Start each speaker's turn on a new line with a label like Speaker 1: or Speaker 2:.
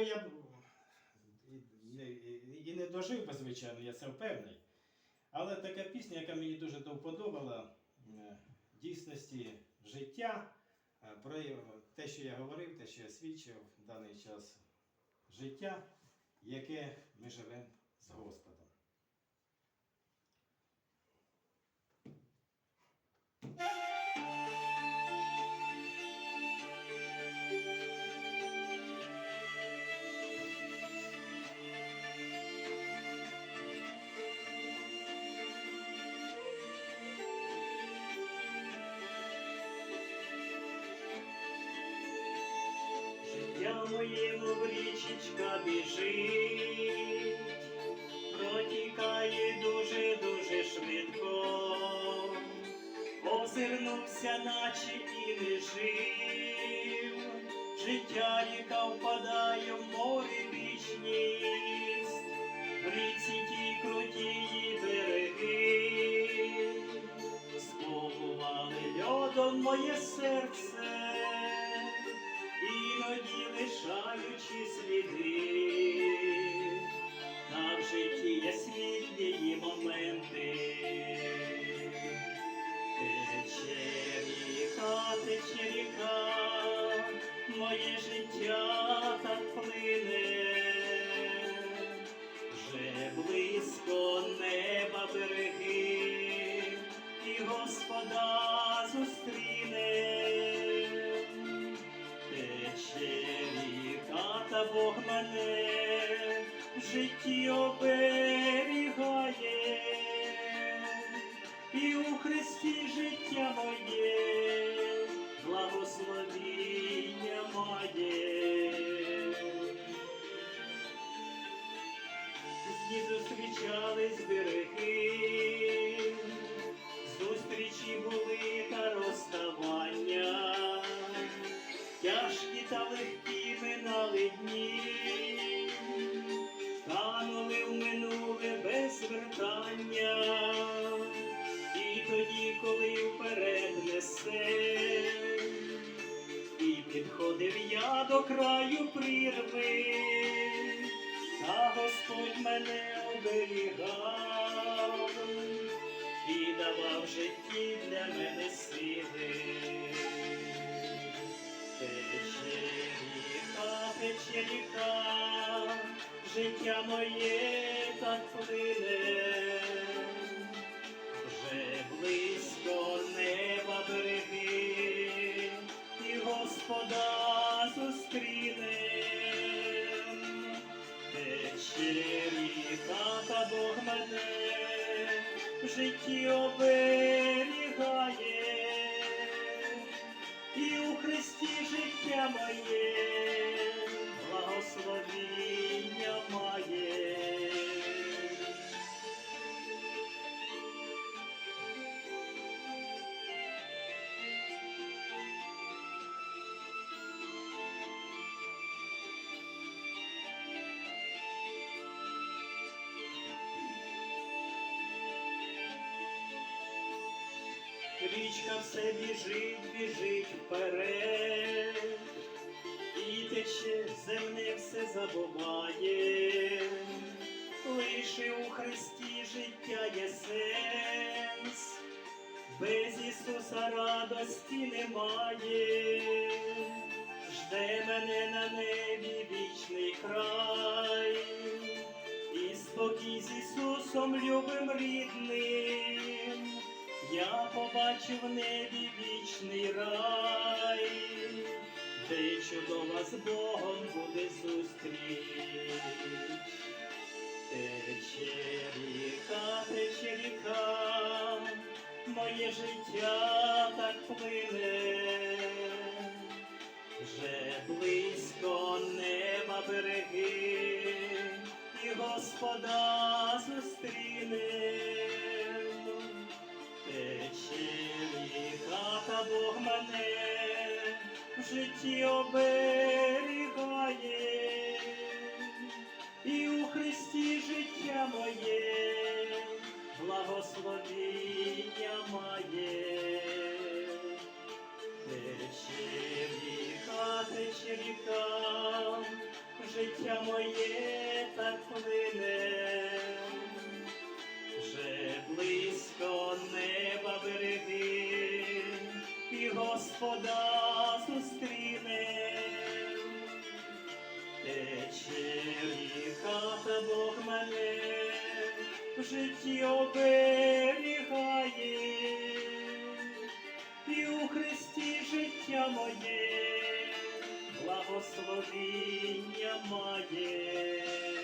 Speaker 1: я б і, не дожив би, звичайно, я це впевнений. Але така пісня, яка мені дуже до вподобала, е, дійсності життя, е, про те, що я говорив, те, що я свідчив в даний час життя, яке ми живемо з Господом.
Speaker 2: Життя моє, мов річечка біжить, протікає дуже-дуже швидко, озирнувся, наче і не жив, життя ріка впадає в море вічність, іноді сліди, та в житті є світлі моменти. Тече ріка, тече ріка, моє життя так плине, вже близько Бог мене в житті оберігає, і у Христі життя моє, благословіння. Дні зустрічались береги, підходив я до краю прірви, та Господь мене оберігав і давав житті для мене сили. Тече ріка, тече ріка, життя моє так плине, вже близько неба береги, і Господа в житті оберігає, Річка все біжить, біжить вперед, і тече земне все забуває, лише у Христі життя є сенс, без Ісуса радості немає, жде мене на небі вічний край, і спокій з Ісусом любим рідним. Я побачив в небі вічний рай, де чудова з Богом буде зустріч. Тече ріка, тече ріка, моє життя так плине, вже близько неба береги, і Господа зустрінем. Бог мене в житті оберігає, і у Христі життя моє, благословіння має. Тече ріка, тече ріка, життя моє так плине, Ріка, Бог мене в житті оберігає, і у Христі життя моє благословіння має.